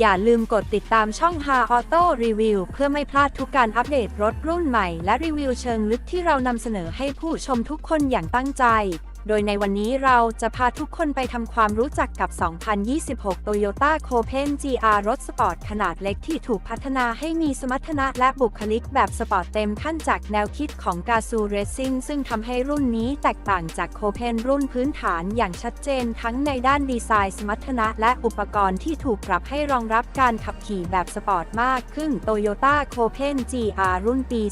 อย่าลืมกดติดตามช่อง h a Auto Review เพื่อไม่พลาดทุกการอัปเดตรถรุ่นใหม่และรีวิวเชิงลึกที่เรานำเสนอให้ผู้ชมทุกคนอย่างตั้งใจ โดยในวันนี้เราจะพาทุกคนไปทำความรู้จักกับ 2026 Toyota Copen GR รถสปอร์ตขนาดเล็กที่ถูกพัฒนาให้มีสมรรถนะและบุคลิกแบบสปอร์ตเต็มขั้นจากแนวคิดของ g a z o Racing ซึ่งทำให้รุ่นนี้แตกต่างจาก Copen รุ่นพื้นฐานอย่างชัดเจนทั้งในด้านดีไซน์สมรรถนะและอุปกรณ์ที่ถูกปรับให้รองรับการขับขี่แบบสปอร์ตมากขึ้น Toyota Copen GR รุ่นปี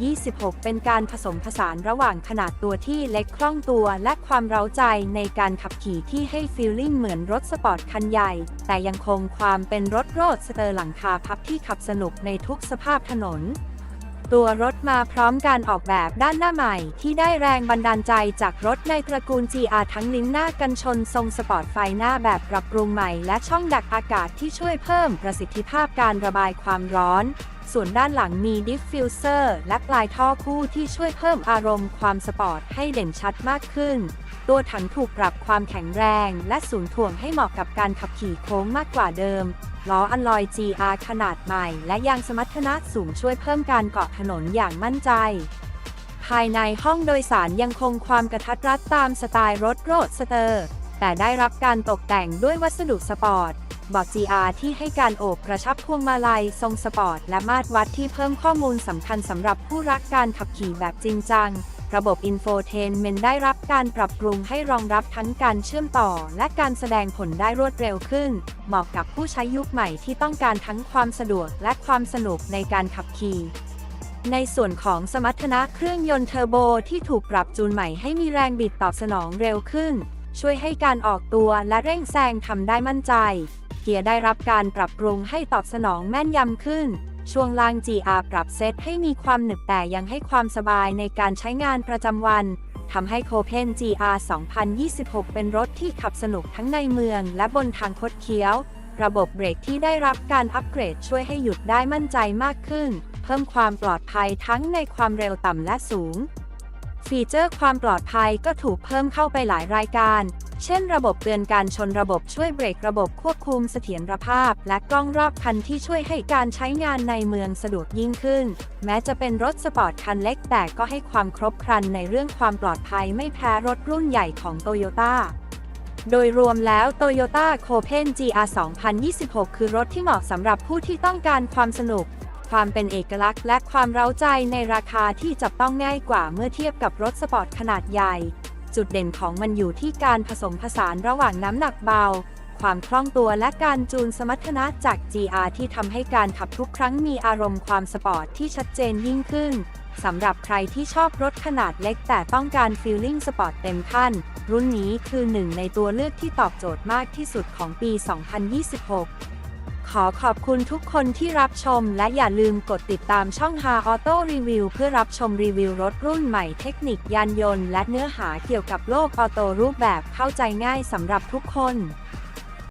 2026 เป็นการผสมผสานระหว่างขนาดตัวที่เล็กคล่องตัวและความเร้าใจในการขับขี่ที่ให้ฟีลลิ่งเหมือนรถสปอร์ตคันใหญ่ แต่ยังคงความเป็นรถโรดสเตอร์หลังคาพับที่ขับสนุกในทุกสภาพถนน ตัวรถมาพร้อมการออกแบบด้านหน้าใหม่ที่ได้แรงบันดาลใจจากรถในตระกูล GR ทั้งลิ้นหน้ากันชนทรงสปอร์ตไฟหน้าแบบปรับปรุงใหม่และช่องดักอากาศที่ช่วยเพิ่มประสิทธิภาพการระบายความร้อน ส่วนด้านหลังมีดิฟฟิวเซอร์และปลายท่อคู่ที่ช่วยเพิ่มอารมณ์ความสปอร์ตให้เด่นชัดมากขึ้น ตัวถังถูกปรับความแข็งแรงและศูนย์ถ่วงให้เหมาะกับการขับขี่โค้งมากกว่าเดิม ล้ออัลลอย GR ขนาดใหม่ และยางสมรรถนะสูงช่วยเพิ่มการเกาะถนนอย่างมั่นใจภายในห้องโดยสารยังคงความกระทัดรัดตามสไตล์รถโรดสเตอร์ แต่ได้รับการตกแต่งด้วยวัสดุสปอร์ตเบาะ GR ที่ให้การโอบกระชับพวงมาลัย ทรงสปอร์ต และมาตรวัดที่เพิ่มข้อมูลสำคัญสำหรับผู้รักการขับขี่แบบจริงจัง ระบบอินโฟเทนเมนได้รับการปรับปรุงให้รองรับทั้งการเชื่อมต่อ และการแสดงผลได้รวดเร็วขึ้น เหมาะกับผู้ใช้ยุคใหม่ที่ต้องการทั้งความสะดวกและความสนุกในการขับขี่ในส่วนของสมรรถนะเครื่องยนต์เทอร์โบที่ถูกปรับจูนใหม่ให้มีแรงบิดตอบสนองเร็วขึ้น ช่วยให้การออกตัวและเร่งแซงทำได้มั่นใจ เกียร์ได้รับการปรับปรุงให้ตอบสนองแม่นยำขึ้น ช่วงล่าง GR ปรับเซตให้มีความหนึบแต่ยังให้ความสบายในการใช้งานประจำวันทำให้โคเพน GR 2026 เป็นรถที่ขับสนุกทั้งในเมืองและบนทางคดเคี้ยว ระบบเบรกที่ได้รับการอัปเกรดช่วยให้หยุดได้มั่นใจมากขึ้น เพิ่มความปลอดภัยทั้งในความเร็วต่ำและสูง ฟีเจอร์ความปลอดภัยก็ถูกเพิ่มเข้าไปหลายรายการ เช่น ระบบเตือนการชนระบบช่วยเบรกระบบควบคุมเสถียรภาพ และกล้องรอบคันที่ช่วยให้การใช้งานในเมืองสะดวกยิ่งขึ้น แม้จะเป็นรถสปอร์ตคันเล็กแต่ก็ให้ความครบครันในเรื่องความปลอดภัยไม่แพ้รถรุ่นใหญ่ของโตโยต้าโดยรวมแล้ว Toyota Copen GR 2026 คือรถที่เหมาะสำหรับผู้ที่ต้องการความสนุก ความเป็นเอกลักษณ์และความเร้าใจในราคาที่จับต้องง่ายกว่าเมื่อเทียบกับรถสปอร์ตขนาดใหญ่ จุดเด่นของมันอยู่ที่การผสมผสานระหว่างน้ำหนักเบา ความคล่องตัวและการจูนสมรรถนะจาก GR ที่ทำให้การขับทุกครั้งมีอารมณ์ความสปอร์ตที่ชัดเจนยิ่งขึ้นสำหรับใครที่ชอบรถขนาดเล็กแต่ต้องการฟีลลิ่งสปอร์ตเต็มขั้น รุ่นนี้คือหนึ่งในตัวเลือกที่ตอบโจทย์มากที่สุดของปี 2026 ขอขอบคุณทุกคนที่รับชม และอย่าลืมกดติดตามช่อง h a Auto Review เพื่อรับชมรีวิวรถรุ่นใหม่เทคนิคยานยนต์ และเนื้อหาเกี่ยวกับโลกออโต้รูปแบบเข้าใจง่ายสำหรับทุกคน